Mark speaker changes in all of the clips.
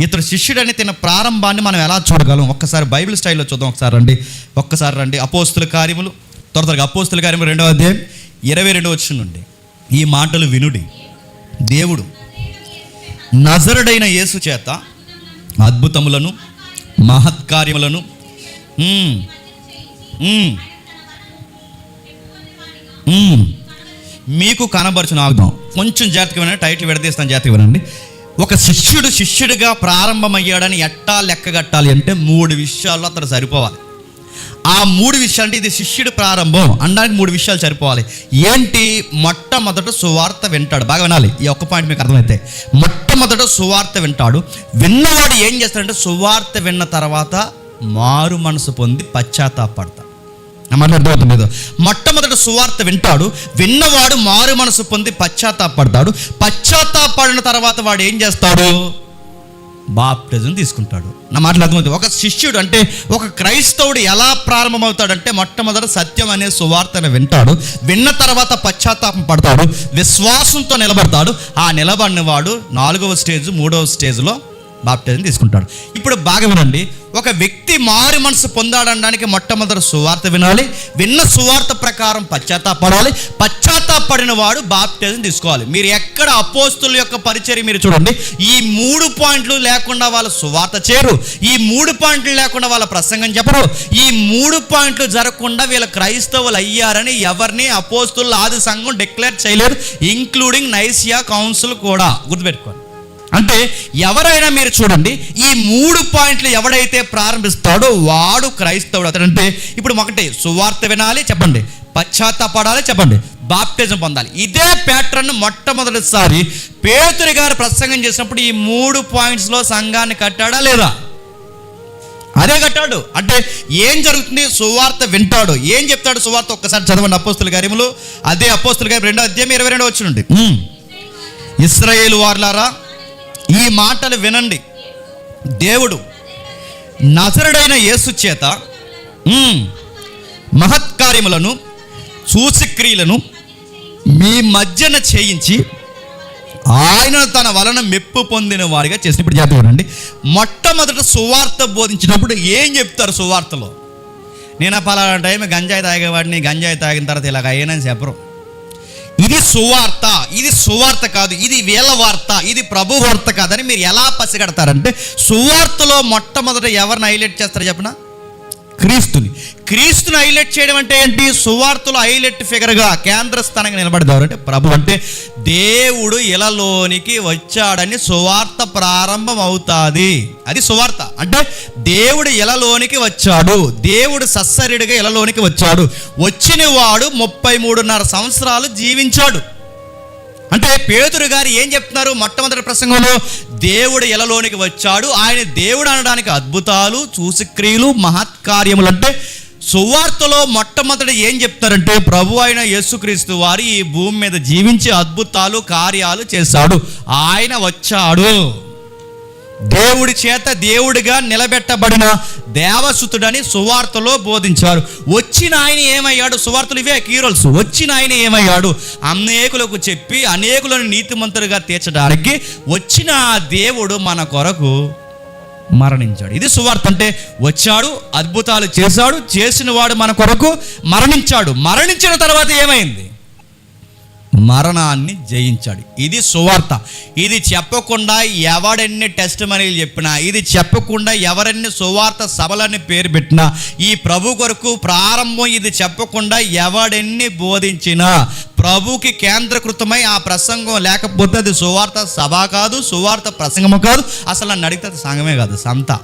Speaker 1: ఇతడు శిష్యుడని తిన ప్రారంభాన్ని మనం ఎలా చూడగలం? ఒక్కసారి బైబిల్ స్టైల్లో చూద్దాం. ఒకసారి రండి. ఒక్కసారి రండి. అపోస్తుల కార్యములు. త్వర త్వరగా అపోస్తుల కార్యములు రెండవ అధ్యాయం ఇరవై రెండవ వచ్చిన నుండి. ఈ మాటలు వినుడి. దేవుడు నజరుడైన యేసు చేత అద్భుతములను మహత్కార్యములను మీకు కనబరచును. ఆగ్రహం కొంచెం జాగ్రత్తగా వినండి. టైటిల్ విడదీస్తాను జాగ్రత్తగా వినండి. ఒక శిష్యుడు శిష్యుడిగా ప్రారంభమయ్యాడని ఎట్టా లెక్కగట్టాలి అంటే మూడు విషయాల్లో అతను సరిపోవాలి. ఆ మూడు విషయాలు అంటే ఇది శిష్యుడి ప్రారంభం. అనడానికి మూడు విషయాలు సరిపోవాలి. ఏంటి? మొట్టమొదట సువార్త వింటాడు. బాగా వినాలి. ఈ ఒక్క పాయింట్ మీకు అర్థమైతే. మొట్టమొదట సువార్త వింటాడు. విన్నవాడు ఏం చేస్తాడంటే సువార్త విన్న తర్వాత మారు మనసు పొంది పశ్చాత్తాపడతాడు. నా మాట అర్థమవుతుంది లేదు మొట్టమొదటి సువార్త వింటాడు విన్నవాడు మారు మనసు పొంది పశ్చాత్తాపడతాడు. పశ్చాత్తాపడిన తర్వాత వాడు ఏం చేస్తాడు? బాప్టిజం తీసుకుంటాడు. నా మాటలు అర్థమవుతుంది ఒక శిష్యుడు అంటే ఒక క్రైస్తవుడు ఎలా ప్రారంభమవుతాడంటే మొట్టమొదట సత్యం అనే సువార్తను వింటాడు. విన్న తర్వాత పశ్చాత్తాపం పడతాడు. విశ్వాసంతో నిలబడతాడు. ఆ నిలబడిన వాడు నాలుగవ స్టేజ్ మూడవ స్టేజ్లో బాప్టిజం తీసుకుంటాడు. ఇప్పుడు బాగా వినండి. ఒక వ్యక్తి మారు మనసు పొందాడనడానికి మొట్టమొదటి సువార్త వినాలి. విన్న సువార్త ప్రకారం పశ్చాత్తాపడాలి. పశ్చాత్తాపడిన వాడు బాప్టిజం తీసుకోవాలి. మీరు ఎక్కడ అపోస్తుల యొక్క పరిచర్య మీరు చూడండి. ఈ మూడు పాయింట్లు లేకుండా వాళ్ళ సువార్త చేరు. ఈ మూడు పాయింట్లు లేకుండా వాళ్ళ ప్రసంగం చెప్పరు. ఈ మూడు పాయింట్లు జరగకుండా వీళ్ళ క్రైస్తవులు అయ్యారని ఎవరిని అపోస్తుల ఆది సంఘం డిక్లేర్ చేయలేరు. ఇంక్లూడింగ్ నైసియా కౌన్సిల్ కూడా గుర్తుపెట్టుకోండి. అంటే ఎవరైనా మీరు చూడండి ఈ మూడు పాయింట్లు ఎవడైతే ప్రారంభిస్తాడో వాడు క్రైస్తవుడు అతడు. అంటే ఇప్పుడు ఒకటి సువార్త వినాలి చెప్పండి. పశ్చాత్తాపడాలి చెప్పండి. బాప్టిజం పొందాలి. ఇదే ప్యాటర్న్ మొట్టమొదటిసారి పేతురి గారు ప్రసంగం చేసినప్పుడు ఈ మూడు పాయింట్స్లో సంఘాన్ని కట్టాడా లేదా? అదే కట్టాడు. అంటే ఏం జరుగుతుంది? సువార్త వింటాడు. ఏం చెప్తాడు సువార్త? ఒక్కసారి చదవండి అపోస్తుల కార్యములు. అదే అపోస్తుల కార్యం రెండో అధ్యాయం ఇరవై రెండో వచ్చినండి ఇస్రాయేల్ వార్లారా ఈ మాటలు వినండి. దేవుడు నజరుడైన యేసు చేత మహత్కార్యములను సూచక్రియలను మీ మధ్యన చేయించి ఆయన తన వలన మెప్పు పొందిన వారిగా చేసిన ఇప్పుడు జాగ్రత్తగా మొట్టమొదట సువార్త బోధించినప్పుడు ఏం చెప్తారు సువార్తలో? నేను పలానా టైం గంజాయి తాగేవాడిని గంజాయి తాగిన తర్వాత ఇలాగ అయ్యానని చెప్పరు. ఇది సువార్త ఇది సువార్త కాదు ఇది వేల వార్త ఇది ప్రభు వార్త కాదని మీరు ఎలా పసిగడతారంటే సువార్తలో మొట్టమొదట ఎవరిని హైలైట్ చేస్తారు చెప్పనా? క్రీస్తుని. క్రీస్తుని హైలైట్ చేయడం అంటే ఏంటి? సువార్తలో హైలైట్ ఫిగర్గా కేంద్ర స్థానంగా నిలబడతారు అంటే ప్రభు అంటే దేవుడు ఇలలోనికి వచ్చాడని సువార్త ప్రారంభం అవుతుంది అది సువార్త. అంటే దేవుడు ఇలలోనికి వచ్చాడు. దేవుడు సస్సరిడిగా ఇలలోనికి వచ్చాడు. వచ్చిన వాడు ముప్పై మూడున్నర సంవత్సరాలు జీవించాడు. అంటే పేతురు గారు ఏం చెప్తున్నారు? మొట్టమొదటి ప్రసంగంలో దేవుడు ఎలలోనికి వచ్చాడు. ఆయన దేవుడు అనడానికి అద్భుతాలు చూసిక్రియలు మహత్కార్యములు అంటే సువార్తలో మొట్టమొదటి ఏం చెప్తారంటే ప్రభు అయిన యేసుక్రీస్తు వారు ఈ భూమి మీద జీవించి అద్భుతాలు కార్యాలు చేశాడు. ఆయన వచ్చాడు. దేవుడి చేత దేవుడిగా నిలబెట్టబడిన దేవసుతుడని సువార్తలో బోధించారు. వచ్చిన ఆయన ఏమయ్యాడు? సువార్తలు ఇవే కీరోల్స్. వచ్చిన ఆయన ఏమయ్యాడు? అనేకులకు చెప్పి అనేకులను నీతిమంతులుగా తీర్చడానికి వచ్చిన దేవుడు మన కొరకు మరణించాడు. ఇది సువార్త అంటే వచ్చాడు అద్భుతాలు చేశాడు చేసిన వాడు మన కొరకు మరణించాడు. మరణించిన తర్వాత ఏమైంది? మరణాన్ని జయించాడు. ఇది సువార్త. ఇది చెప్పకుండా ఎవడెన్ని టెస్ట్ మనీలు చెప్పినా ఇది చెప్పకుండా ఎవరెన్ని సువార్త సభలని పేరు పెట్టినా ఈ ప్రభు కొరకు ప్రారంభం ఇది చెప్పకుండా ఎవడెన్ని బోధించినా ప్రభుకి కేంద్రకృతమై ఆ ప్రసంగం లేకపోతే అది సువార్త సభ కాదు సువార్త ప్రసంగము కాదు. అసలు నన్ను అడిగితే అది సంఘమే కాదు సంత.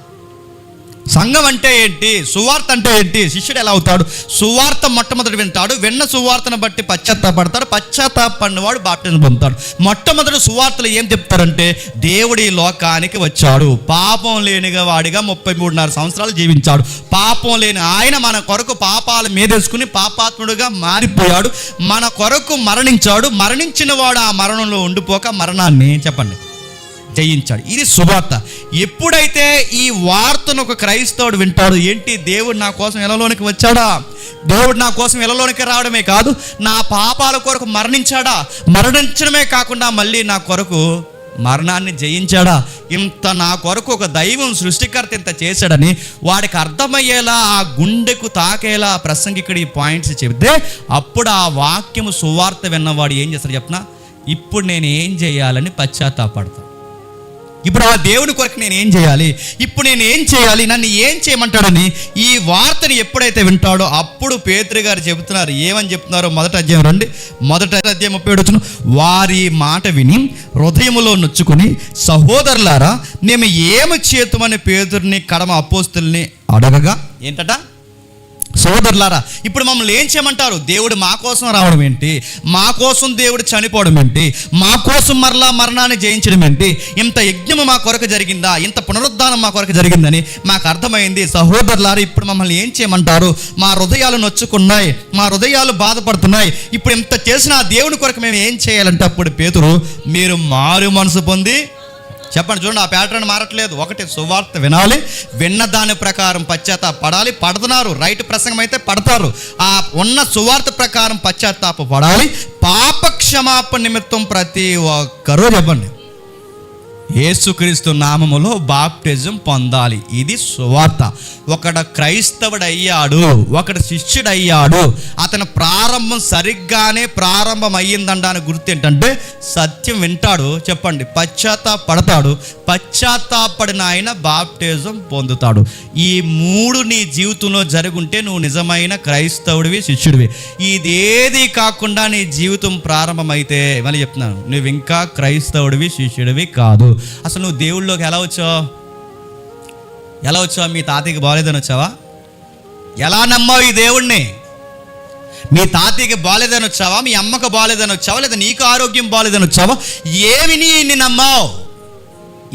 Speaker 1: సంఘం అంటే ఏంటి? సువార్త అంటే ఏంటి? శిష్యుడు ఎలా అవుతాడు? సువార్త మొట్టమొదటి వింటాడు విన్న సువార్తను బట్టి పశ్చాత్తాపడతాడు పశ్చాత్తాపడినవాడు బాప్టిజం పొందుతాడు. మొట్టమొదటి సువార్తలు ఏం చెప్తారంటే దేవుడి లోకానికి వచ్చాడు. పాపం లేనిగా వాడిగా ముప్పై మూడున్నర సంవత్సరాలు జీవించాడు. పాపం లేని ఆయన మన కొరకు పాపాలు మీదేసుకుని పాపాత్ముడుగా మారిపోయాడు. మన కొరకు మరణించాడు. మరణించిన వాడు ఆ మరణంలో ఉండిపోక మరణాన్ని చెప్పండి జయించాడు. ఇది సువార్త. ఎప్పుడైతే ఈ వార్తను ఒక క్రైస్తవుడు వింటాడు ఏంటి దేవుడు నా కోసం ఎలలోనికి వచ్చాడా? దేవుడు నా కోసం ఎలలోనికి రావడమే కాదు నా పాపాల కొరకు మరణించాడా? మరణించడమే కాకుండా మళ్ళీ నా కొరకు మరణాన్ని జయించాడా? ఇంత నా కొరకు ఒక దైవం సృష్టికర్త ఇంత చేశాడని వాడికి అర్థమయ్యేలా ఆ గుండెకు తాకేలా ప్రసంగికుడు ఈ పాయింట్స్ చెబితే అప్పుడు ఆ వాక్యము సువార్త విన్నవాడు ఏం చేస్తాడు చెప్పనా ఇప్పుడు నేను ఏం చేయాలని పశ్చాత్తాపడతాను. ఇప్పుడు ఆ దేవుని కొరకు నేను ఏం చేయాలి? ఇప్పుడు నేను ఏం చేయాలి? నన్ను ఏం చేయమంటాడని ఈ వార్తని ఎప్పుడైతే వింటాడో అప్పుడు పేతురు గారు చెబుతున్నారు. ఏమని చెప్తున్నారో మొదట అధ్యాయం రండి మొదట అధ్యాయం ముప్పై ఏడు వారి మాట విని హృదయములో నొచ్చుకుని సహోదరులారా మేము ఏమి చేతుమని పేతుర్ని కడమ అపోస్తుల్ని అడగగా? ఏంటట? సోదరులారా ఇప్పుడు మమ్మల్ని ఏం చేయమంటారు? దేవుడు మా కోసం రావడం ఏంటి? మా కోసం దేవుడు చనిపోవడం ఏంటి? మా కోసం మరలా మరణాన్ని జయించడం ఏంటి? ఇంత యజ్ఞము మా కొరకు జరిగిందా? ఇంత పునరుద్ధానం మా కొరకు జరిగిందని మాకు అర్థమైంది. సహోదరులారా ఇప్పుడు మమ్మల్ని ఏం చేయమంటారు? మా హృదయాలు నొచ్చుకున్నాయి మా హృదయాలు బాధపడుతున్నాయి. ఇప్పుడు ఇంత చేసిన ఆ దేవుని కొరకు మేము ఏం చేయాలంటే అప్పుడు పేతురు మీరు మారు మనసు పొంది చెప్పండి చూడండి ఆ ప్యాటర్న్ మారట్లేదు. ఒకటి సువార్త వినాలి విన్న దాని ప్రకారం పశ్చాత్తాప పడాలి పడుతున్నారు రైట్ ప్రసంగం అయితే పడతారు. ఆ ఉన్న సువార్త ప్రకారం పశ్చాత్తాప పడాలి పాప క్షమాపణ నిమిత్తం ప్రతి ఒక్కరూ చెప్పండి యేసుక్రీస్తు నామములో బాప్టిజం పొందాలి. ఇది సువార్త. ఒకడు క్రైస్తవుడు అయ్యాడు ఒకడు శిష్యుడు అయ్యాడు అతని ప్రారంభం సరిగ్గానే ప్రారంభం అయ్యిందనడానికి గుర్తు ఏంటంటే సత్యం వింటాడు చెప్పండి పశ్చాత్తాపడతాడు పశ్చాత్తాపడిన ఆయన బాప్టిజం పొందుతాడు. ఈ మూడు నీ జీవితంలో జరుగుంటే నువ్వు నిజమైన క్రైస్తవుడివి శిష్యుడివి. ఇదేది కాకుండా నీ జీవితం ప్రారంభమైతే మళ్ళీ చెప్తున్నాను నువ్వు ఇంకా క్రైస్తవుడివి శిష్యుడివి కాదు. అసలు నువ్వు దేవుళ్ళలోకి ఎలా వచ్చావు? ఎలా వచ్చావు? మీ తాతయ్యకి బాగాలేదని వచ్చావా? ఎలా నమ్మావు ఈ దేవుణ్ణి? మీ తాతయ్యకి బాగాలేదని వచ్చావా? మీ అమ్మకు బాగాలేదని వచ్చావా? లేదా నీకు ఆరోగ్యం బాగాలేదని వచ్చావా? ఏమి నీ నమ్మావు?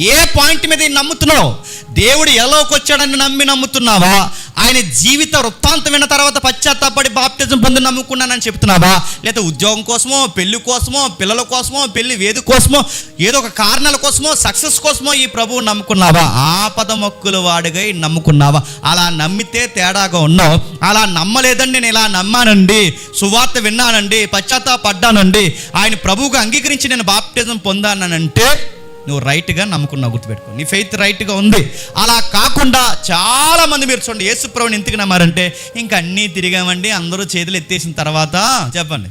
Speaker 1: ఏ పాయింట్ మీద నమ్ముతున్నావు? దేవుడు ఎలాకి వచ్చాడని నమ్మి నమ్ముతున్నావా? ఆయన జీవిత వృత్తాంతం విన్న తర్వాత పశ్చాత్తాపడి బాప్టిజం పొంది నమ్ముకున్నానని చెప్తున్నావా? లేదా ఉద్యోగం కోసమో పెళ్ళి కోసమో పిల్లల కోసమో పెళ్ళి వేది కోసమో ఏదో ఒక కారణాల కోసమో సక్సెస్ కోసమో ఈ ప్రభువు నమ్ముకున్నావా? ఆపద మొక్కులు వాడిగై నమ్ముకున్నావా? అలా నమ్మితే తేడాగా ఉన్నావు. అలా నమ్మలేదండి నేను ఇలా నమ్మానండి. సువార్త విన్నానండి పశ్చాత్తాపడ్డానండి. ఆయన ప్రభువుగా అంగీకరించి నేను బాప్టిజం పొందానంటే నువ్వు రైట్గా నమ్ముకున్నావు గుర్తుపెట్టుకో. నీ ఫెయిత్ రైట్గా ఉంది. అలా కాకుండా చాలా మంది మీరు చూడండి యేసుప్రభుని ఎందుకు నమ్మారంటే ఇంకా అన్నీ తిరిగామండి అందరూ చేతులు ఎత్తేసిన తర్వాత చెప్పండి.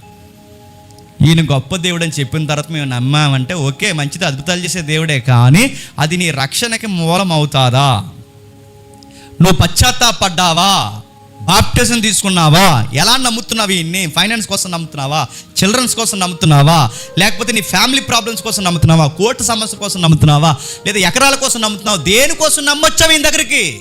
Speaker 1: ఈయన గొప్ప దేవుడు అని చెప్పిన తర్వాత మేము నమ్మామంటే ఓకే మంచిది అద్భుతాలు చేసే దేవుడే కానీ అది నీ రక్షణకి మూలం అవుతాదా? నువ్వు పశ్చాత్తాపడ్డావా? బాప్టిజం తీసుకున్నావా? ఎలా నమ్ముతున్నావు ఇన్ని ఫైనాన్స్ కోసం నమ్ముతున్నావా? చిల్డ్రన్స్ కోసం నమ్ముతున్నావా? లేకపోతే నీ ఫ్యామిలీ ప్రాబ్లమ్స్ కోసం నమ్ముతున్నావా? కోర్టు సమస్య కోసం నమ్ముతున్నావా? లేదా ఎకరాల కోసం నమ్ముతున్నావా? దేనికోసం నమ్మొచ్చావు ఈయన దగ్గరికి?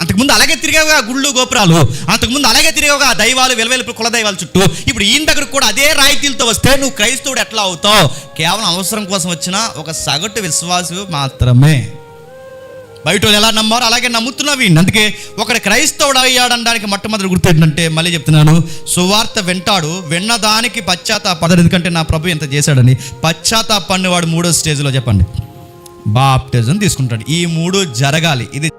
Speaker 1: అంతకుముందు అలాగే తిరిగావుగా గుళ్ళు గోపురాలు. అంతకుముందు అలాగే తిరిగావుగా దైవాలు వెలవెలుపు కుల దైవాల చుట్టూ. ఇప్పుడు ఈయన దగ్గర కూడా అదే రాయితీలతో వస్తే నువ్వు క్రైస్తవుడు ఎట్లా అవుతావు? కేవలం అవసరం కోసం వచ్చిన ఒక సగటు విశ్వాసు మాత్రమే. బయట వాళ్ళు ఎలా నమ్మారో అలాగే నమ్ముతున్నవి అందుకే ఒకడు క్రైస్తవుడు అయ్యాడనడానికి మొట్టమొదటి గుర్తు ఏంటంటే మళ్ళీ చెప్తున్నాను సువార్త వింటాడు విన్నదానికి పశ్చాత్తాపడరు ఎందుకంటే నా ప్రభు ఎంత చేశాడని. పశ్చాత్తాపడినవాడు మూడో స్టేజ్లో చెప్పండి. బాప్టిజం తీసుకుంటాడు. ఈ మూడు జరగాలి. ఇది